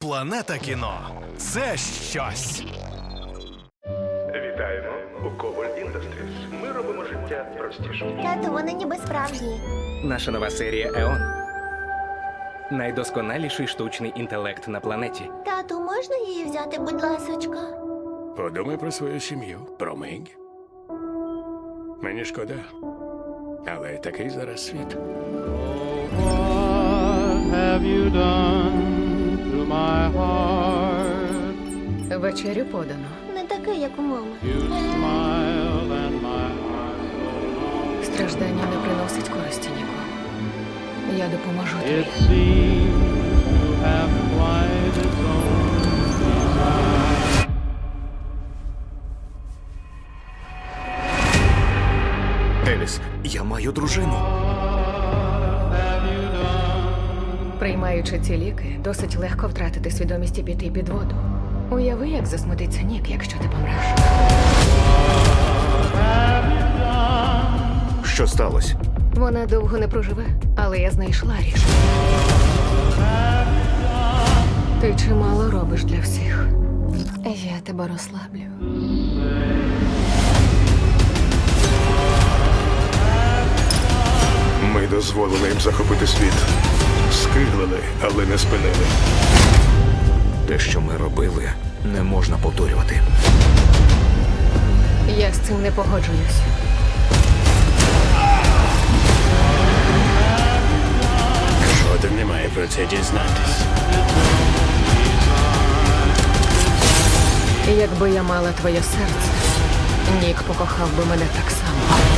Планета кіно це щось. Вітаємо у Коваль Industries. Ми робимо життя простішим. Тату, вони ніби справжні. Наша нова серія Еон. Найдосконаліший штучний інтелект на планеті. Тату, можна її взяти, будь ласочка? Подумай про свою сім'ю, про Мегі. Мені шкода. Але такий зараз світ. What have you done my heart? Вечерю подано. Не такий, як у мами. You smiled and my heart Страждання не приносить користі нікому. Я допоможу тобі. Еліс, я маю дружину. Приймаючи ці ліки, досить легко втратити свідомість і піти під воду. Уяви, як засмутиться Нік, якщо ти помреш. Що сталося? Вона довго не проживе, але я знайшла рішення. Ти чимало робиш для всіх. Я тебе розслаблю. Ми дозволили їм захопити світ. Скиглили, але не спинили. Те, що ми робили, не можна повторювати. Я з цим не погоджуюсь. Жоден не має про це дізнатись. Якби я мала твоє серце, Нік покохав би мене так само.